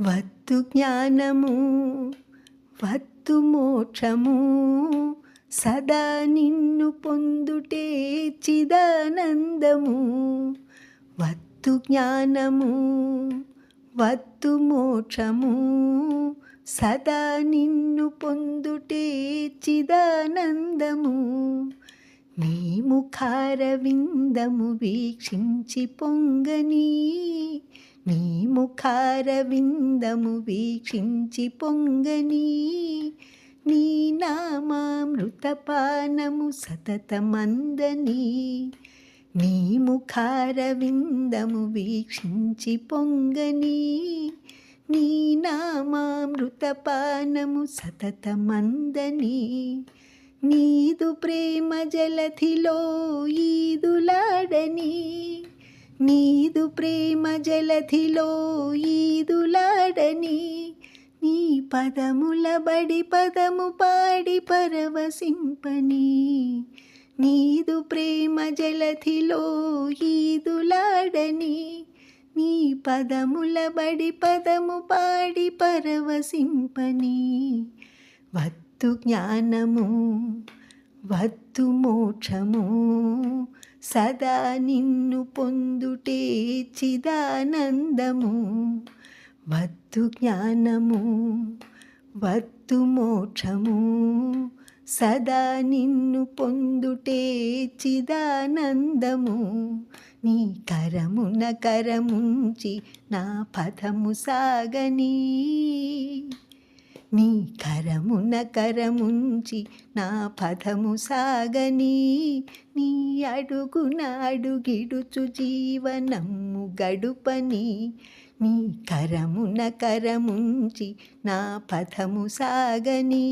వత్తు జ్ఞానము వత్తు మోక్షము సదా నిన్ను పొందుటే చిదానందము. వత్తు జ్ఞానము వత్తు మోక్షము సదా నిన్ను పొందుటే చిదానందము. నీ ముఖార విందము వీక్షించి పొంగనీ నీ ముఖారవిందము వీక్షించి పొంగని. నీ నామామృతపానము సతతమందని. నీ ముఖారవిందము వీక్షించి పొంగని. నీ నామామృతపానము సతతమందని. నీదు ప్రేమ జలధిలో ఈదులాడని. నీదు ప్రేమ జలధిలో ఈదులాడని నీ పదముల బడి పదము పాడి పరవశింపని. నీదు ప్రేమ జలధిలో ఈదులాడని నీ పదముల బడి పదము పాడి పరవశింపని. వత్తు జ్ఞానము వత్తు మోక్షము సదా నిన్ను పొందుటే చిదానందము. వత్తు జ్ఞానము వత్తు మోక్షము. సదా నిన్ను పొందుటే చిదానందము. నీ కరమున కరముంచి నా పథము సాగనీ. నీ కరమున కరముంచి నా పదము సాగని నీ అడుగున అడుగిడుచు జీవనము గడుపని నీ కరమున కరముంచి నా పదము సాగని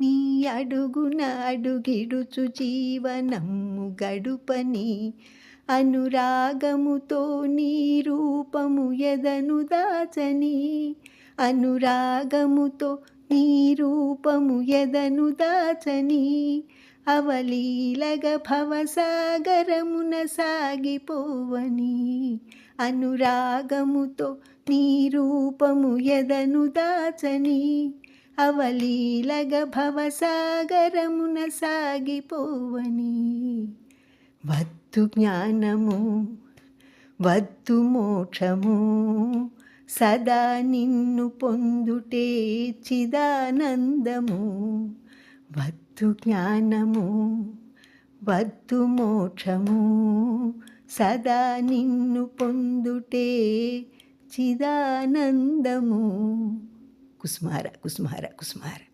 నీ అడుగున అడుగిడుచు జీవనము గడుపని. అనురాగముతో నీ రూపము ఎదను దాచని అనురాగముతో నీ రూపము ఎదను దాచని అవలీలగ భవసాగరమున సాగిపోవని అనురాగముతో నీ రూపము ఎదను దాచని అవలీలగ భవసాగరమున సాగిపోవని. వద్దు జ్ఞానము వద్దు మోక్షము సదా నిన్ను పొందుటే చిదానందము వద్దు జ్ఞానము వద్దు మోక్షము. సదా నిన్ను పొందుటే చిదానందము. కుసుమార కుసుమార కుసుమార.